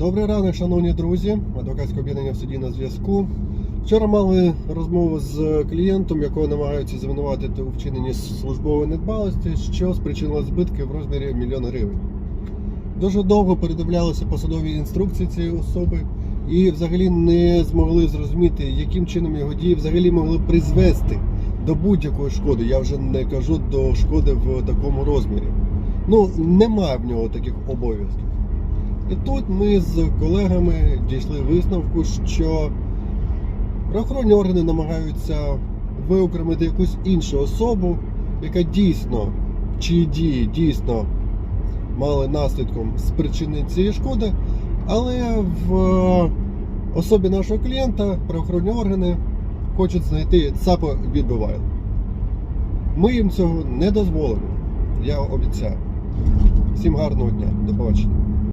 Добрий ранок, шановні друзі. Адвокатське об'єднання в суді на зв'язку. Вчора мали розмову з клієнтом, якого намагаються звинуватити у вчиненні службової недбалості, що спричинило збитки в розмірі мільйон гривень. Дуже довго передивлялися посадові інструкції цієї особи і взагалі не змогли зрозуміти, яким чином його дії взагалі могли призвести до будь-якої шкоди. Я вже не кажу до шкоди в такому розмірі. Ну, немає в нього таких обов'язків. І тут ми з колегами дійшли висновку, що правоохоронні органи намагаються виокремити якусь іншу особу, яка дійсно, чиї дії дійсно мали наслідком спричинення цієї шкоди, але в особі нашого клієнта правоохоронні органи хочуть знайти ЦАПа відбивайл. Ми їм цього не дозволимо. Я обіцяю. Всім гарного дня. До побачення.